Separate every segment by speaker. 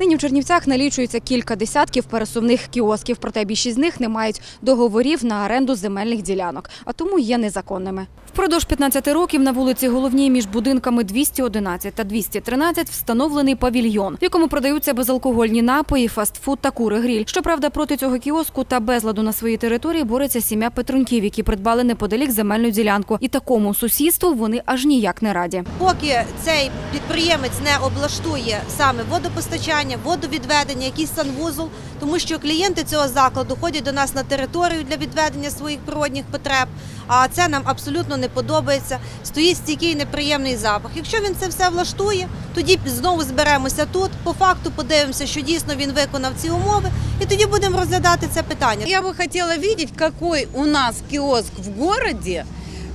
Speaker 1: Нині в Чернівцях налічується кілька десятків пересувних кіосків, проте більшість з них не мають договорів на оренду земельних ділянок, а тому є незаконними. Впродовж 15 років на вулиці Головній між будинками 211 та 213 встановлений павільйон, в якому продаються безалкогольні напої, фастфуд та кури-гріль. Щоправда, проти цього кіоску та безладу на своїй території бореться сім'я Петруньків, які придбали неподалік земельну ділянку. І такому сусідству вони аж ніяк не раді.
Speaker 2: Поки цей підприємець не облаштує саме водопостачання, водовідведення, якийсь санвузол, тому що клієнти цього закладу ходять до нас на територію для відведення своїх природних потреб. А це нам абсолютно не подобається. Стоїть стійкий неприємний запах. Якщо він це все влаштує, тоді знову зберемося тут. По факту подивимося, що дійсно він виконав ці умови, і тоді будемо розглядати це питання.
Speaker 3: Я бы хотела видеть, какой у нас киоск в городе,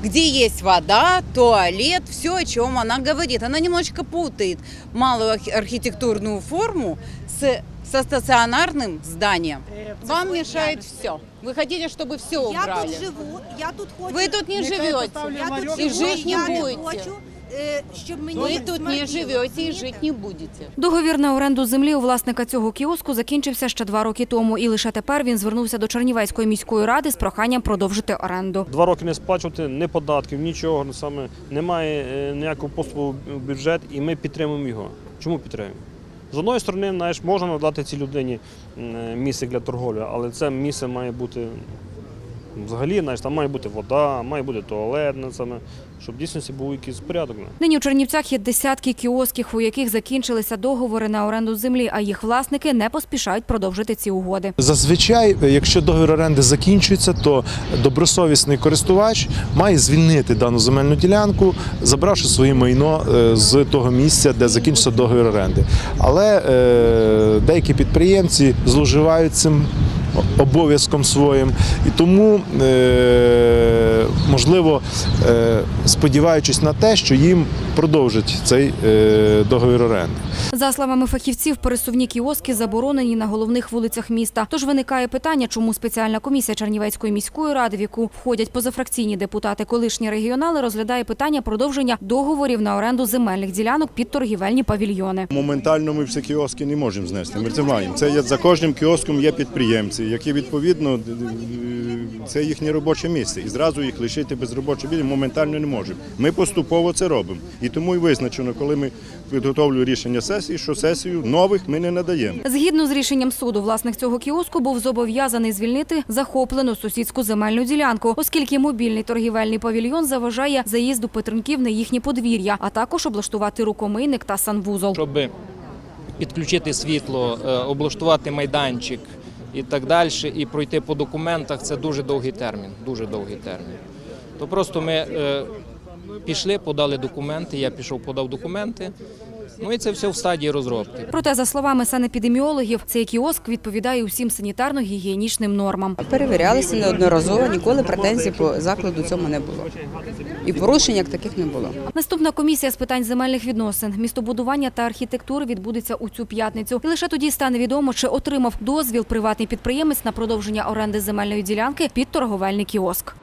Speaker 3: где есть вода, туалет, все, о чем она говорит. Она немножечко путает малую архи- архитектурную форму с, со стационарным зданием. Вам мешает все. Вы хотите, чтобы все
Speaker 2: Я
Speaker 3: убрали?
Speaker 2: тут живу, я тут хочу.
Speaker 3: Вы тут не живете.
Speaker 2: я тут
Speaker 3: и
Speaker 2: живу,
Speaker 3: жить не
Speaker 2: я
Speaker 3: будете.
Speaker 2: е, щоб мені
Speaker 3: Вы тут не живете и
Speaker 2: розумієте?
Speaker 3: жить не будете.
Speaker 1: Договір на оренду землі у власника цього кіоску закінчився ще два роки тому, і лише тепер він звернувся до Чернівецької міської ради з проханням продовжити оренду.
Speaker 4: Два роки не сплачувати ні податків, нічого ну, саме немає е, ніякого поступу в бюджет, і ми підтримуємо його. Чому підтримуємо? З одної сторони, знаєш, можна надати цій людині е, місце для торговлі, але це місце має бути взагалі, знаєш, там має бути вода, має бути туалет, саме, щоб в дійсності був якийсь порядок.
Speaker 1: Нині у Чернівцях є десятки кіосків, у яких закінчилися договори на оренду землі, а їх власники не поспішають продовжити ці угоди.
Speaker 5: Зазвичай, якщо договір оренди закінчується, то добросовісний користувач має звільнити дану земельну ділянку, забравши своє майно е, з того місця, де закінчився договір оренди. Але е, деякі підприємці зловживають цим обов'язком своїм, і тому, е, можливо, е, сподіваючись на те, що їм продовжать цей е, договір оренди.
Speaker 1: За словами фахівців, пересувні кіоски заборонені на головних вулицях міста. Тож виникає питання, чому спеціальна комісія Чернівецької міської ради, в яку входять позафракційні депутати, колишні регіонали, розглядає питання продовження договорів на оренду земельних ділянок під торгівельні павільйони.
Speaker 6: Моментально ми всі кіоски не можемо знести. Ми це маємо. Це є за кожним кіоском є підприємці, які відповідно д- це їхнє робоче місце. І зразу їх лишити без робочого місця моментально не можемо. Ми поступово це робимо. І тому і визначено, коли ми підготовлюємо рішення сесії, що сесію нових ми не надаємо.
Speaker 1: Згідно з рішенням суду, власник цього кіоску був зобов'язаний звільнити захоплену сусідську земельну ділянку, оскільки мобільний торгівельний павільйон заважає заїзду Петренків на їхні подвір'я, а також облаштувати рукомийник та санвузол.
Speaker 7: щоб підключити світло, е, облаштувати майданчик і так далі, і пройти по документах це дуже довгий термін. Дуже довгий термін. То просто ми е, пішли, подали документи. Я пішов, подав документи. Ну і це все в стадії розробки.
Speaker 1: Проте, за словами санепідеміологів, цей кіоск відповідає усім санітарно-гігієнічним нормам.
Speaker 8: Перевірялися неодноразово, ніколи претензій по закладу цьому не було. І порушень як таких не було.
Speaker 1: Наступна комісія з питань земельних відносин, містобудування та архітектури відбудеться у цю п'ятницю. І лише тоді стане відомо, чи отримав дозвіл приватний підприємець на продовження оренди земельної ділянки під торговельний кіоск.